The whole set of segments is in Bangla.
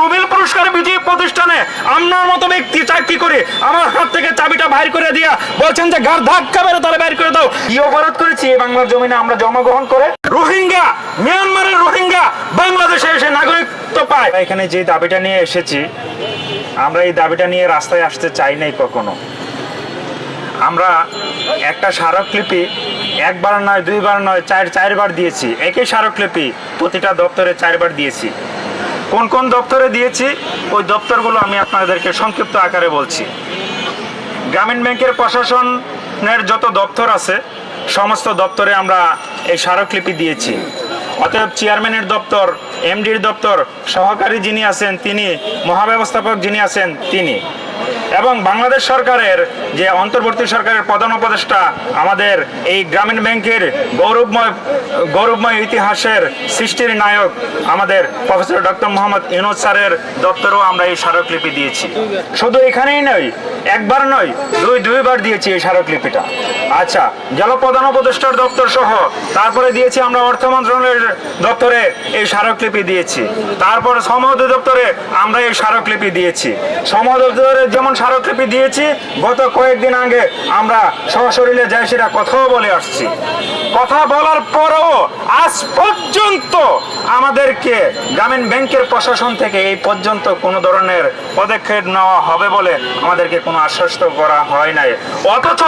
নোবেল পুরস্কার বিজয়ী প্রতিষ্ঠানে আপনার মতো ব্যক্তি চাকরি করে আমার হাত থেকে চাবিটা বাইর করে দিয়া বলছেন যে ঘর ধাক্কা মেরে তাহলে বাইর করে দাও। কি অপরাধ করেছি এই বাংলার জমিনে আমরা জন্মগ্রহণ করে? রোহিঙ্গা মিয়ানমারের রোহিঙ্গা বাংলাদেশে এসে নাগরিকত্ব পায়। এখানে যে দাবিটা নিয়ে এসেছি আমরা এই দাবিটা নিয়ে রাস্তায় আসতে চাই নাই কখনো। আমরা একটা স্মারকলিপি একবার নয় দুইবার নয় চার চারবার দিয়েছি। একই স্মারকলিপি প্রতিটা দপ্তরে চারবার দিয়েছি। কোন কোন দপ্তরে দিয়েছি, ওই দপ্তরগুলো আমি আপনাদেরকে সংক্ষিপ্ত আকারে বলছি। গ্রামীণ ব্যাংকের প্রশাসনের যত দপ্তর আছে, সমস্ত দপ্তরে আমরা এই স্মারকলিপি দিয়েছি। অতএব চেয়ারম্যানের দপ্তর, এমডির দপ্তর, সহকারী যিনি আছেন তিনি, মহাব্যবস্থাপক যিনি আছেন তিনি। এবং বাংলাদেশ সরকারের যে অন্তর্বর্তী সরকারের প্রধান উপদেষ্টা আমাদের এই গ্রামীণ ব্যাংকের গৌরবময় গৌরবময় ইতিহাসের সৃষ্টির নায়ক আমাদের প্রফেসর ডক্টর মোহাম্মদ ইউনুস স্যারের দপ্তরেও আমরা এই স্মারকলিপি দিয়েছি। শুধু এখানেই নয়, একবার নয়, দুই, দুইবার দিয়েছি এই স্মারকলিপিটা। আচ্ছা জল প্রধান উপদেষ্টার দপ্তর সহ, তারপরে দিয়েছি আমরা অর্থ মন্ত্রণালয়ের দপ্তরে এই স্মারকলিপি দিয়েছি। তারপর সমহদ দপ্তরে আমরা এই স্মারকলিপি দিয়েছি। দপ্তরে যেমন স্মারকলিপি দিয়েছি। গত কয়েকদিন আগে আমরা সশরীরে যাই সেটা কথাও বলে আসছি। কথা বলার পরেও আজ পর্যন্ত আমাদেরকে গ্রামীণ ব্যাংকের প্রশাসন থেকে এই পর্যন্ত কোনো ধরনের পদক্ষেপ নেওয়া হবে বলে আমাদেরকে কোনো আশ্বস্ত করা হয় নাই। অথচ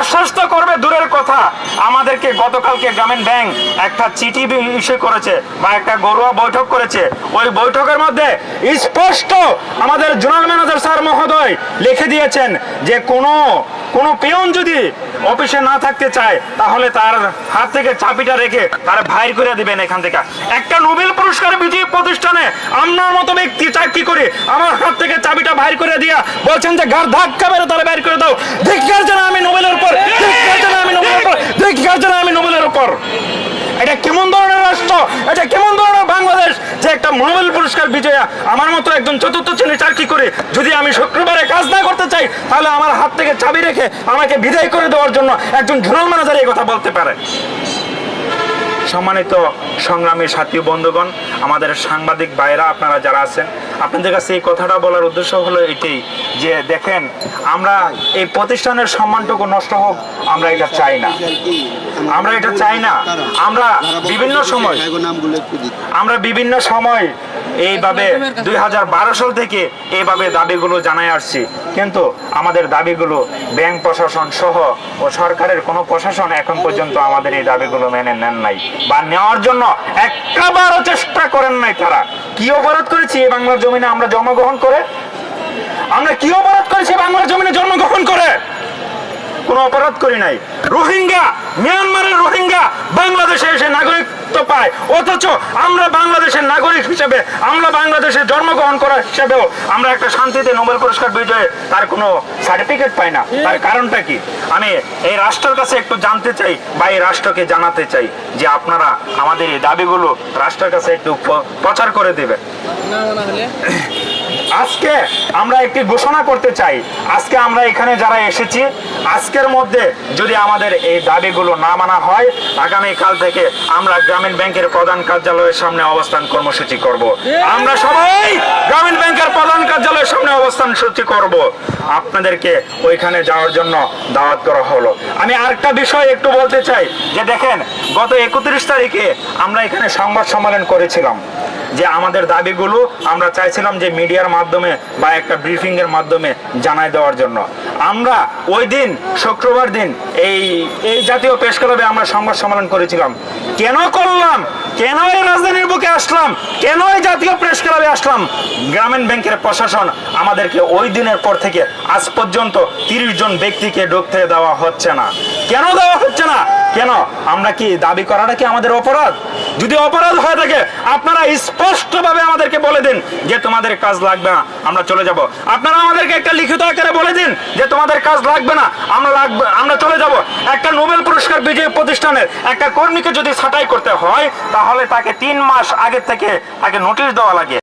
আশ্বস্ত করবে দূরের কথা, আমাদেরকে গতকালকে গ্রামীণ ব্যাংক একটা চিঠি ইস্যু করেছে বা একটা গরুয়া বৈঠক করেছে। ওই বৈঠকের মধ্যে স্পষ্ট আমাদের স্যার লিখে দিয়েছেন যে কোনো কোনো পেয়ন যদি অফিসে না থাকতে চায়, তাহলে তার হাত থেকে চাবিটা রেখে তার ভাইর করে দিবেন এখান থেকে। একটা নোবেল পুরস্কার বিজয়ী প্রতিষ্ঠানে আপনার মতো ব্যক্তি চাকরি করে আমার হাত থেকে চাবিটা বাইর করে দিয়া বলছেন যে ঘর ধাক্কা মেরে তাহলে বাইর করে দাও। ধিক্কার জানা আমি নোবেলের উপর, ধিক্কার জানা আমি নোবেলের উপর, ধিক্কার জানা আমি নোবেলের উপর। এটা কেমন ধরনের রাষ্ট্র? এটা কেমন ধরনের বাংলাদেশ যে একটা নোবেল পুরস্কার বিজয়া, আমার মতো একজন চতুর্থ শ্রেণি চাকরি করে যদি আমি শুক্রবারে কাজ না করতে চাই, তাহলে আমার হাত থেকে চাবি রেখে আমাকে বিদায় করে দেওয়ার জন্য একজন জোনাল ম্যানেজার এই কথা বলতে পারে। সম্মানিত সংগ্রামী সাথী বন্ধুগণ, আমাদের সাংবাদিক ভাইরা, আপনারা যারা আছেন, আপনাদের কাছে এই কথাটা বলার উদ্দেশ্য হলো এটাই যে দেখেন, আমরা এই প্রতিষ্ঠানের সম্মানটুকু নষ্ট হোক, আমরা এটা চাই না। আমরা এটা চাই না। আমরা বিভিন্ন সময় আমরা বিভিন্ন সময় এইভাবে দুই হাজার সাল থেকে এইভাবে দাবিগুলো জানাই আসছি। কিন্তু আমাদের দাবিগুলো ব্যাংক প্রশাসন সহ ও সরকারের কোনো প্রশাসন এখন পর্যন্ত আমাদের এই দাবিগুলো মেনে নেন নাই বা নেওয়ার জন্য একবারও চেষ্টা করেন নাই তারা। কি অপরাধ করেছি এই বাংলার জমিনে আমরা জন্মগ্রহণ করে? আমরা কি অপরাধ করেছি বাংলার জমিনে জন্মগ্রহণ করে? কোনো অপরাধ করি নাই। রোহিঙ্গা, মিয়ানমারের রোহিঙ্গা বাংলাদেশে এসে পায়। অথচ আমরা বাংলাদেশের নাগরিক হিসেবে, আমরা বাংলাদেশে করা হিসেবেও আমরা একটা শান্তিতে নোবেল পুরস্কার বিজয়ে তার কোনো সার্টিফিকেট পাই না। তার কারণটা কি? এই রাষ্ট্রের কাছে একটু জানতে চাই বা এই রাষ্ট্রকে জানাতে চাই যে আপনারা আমাদের এই দাবিগুলো রাষ্ট্রের কাছে একটু প্রচার করে হলে আজকে আমরা একটি ঘোষণা করতে চাই। আজকে আমরা এখানে যারা এসেছি, আজকের মধ্যে যদি আমাদের এই দাবিগুলো না মানা হয় আগামী কাল থেকে আমরা গ্রামীণ ব্যাংকের প্রধান কার্যালয়ের সামনে অবস্থান কর্মসূচি করব। আমরা সবাই গ্রামীণ ব্যাংকের প্রধান কার্যালয়ের সামনে অবস্থান সূচি করব। আপনাদেরকে ওইখানে যাওয়ার জন্য দাওয়াত করা হলো। আমি আরেকটা বিষয় একটু বলতে চাই, যে দেখেন, গত একত্রিশ তারিখে আমরা এখানে সংবাদ সম্মেলন করেছিলাম। যে আমাদের দাবিগুলো আমরা চাইছিলাম যে মিডিয়ার মাধ্যমে বা একটা ব্রিফিং এর মাধ্যমে জানাই দেওয়ার জন্য। আমরা ওই দিন, শুক্রবার দিন এই এই জাতীয় প্রেস ক্লাবে আমরা সংবাদ সম্মেলন করেছিলাম। কেন করলাম? কেন এই রাজধানীর বুকে আসলাম? কেন এই জাতীয় প্রেস ক্লাবে আসলাম? গ্রামীণ ব্যাংকের প্রশাসন আমাদেরকে ওই দিনের পর থেকে আজ পর্যন্ত তিরিশ জন ব্যক্তিকে ঢুকতে দেওয়া হচ্ছে না। কেন দেওয়া হচ্ছে না? কেন? আমরা কি দাবি করাটা কি আমাদের অপরাধ? যদি অপরাধ হয়ে থাকে, আপনারা স্পষ্টভাবে আমাদেরকে বলে দিন যে তোমাদের কাজ লাগবে না, আমরা চলে যাব। আপনারা আমাদেরকে একটা লিখিত আকারে বলে দিন যে তোমাদের কাজ লাগবে না, আমরা লাগবে, আমরা চলে যাব। একটা নোবেল পুরস্কার বিজয়ী প্রতিষ্ঠানের একটা কর্মীকে যদি ছাঁটাই করতে হয়, তাহলে তাকে তিন মাস আগে থেকে তাকে নোটিশ দেওয়া লাগে।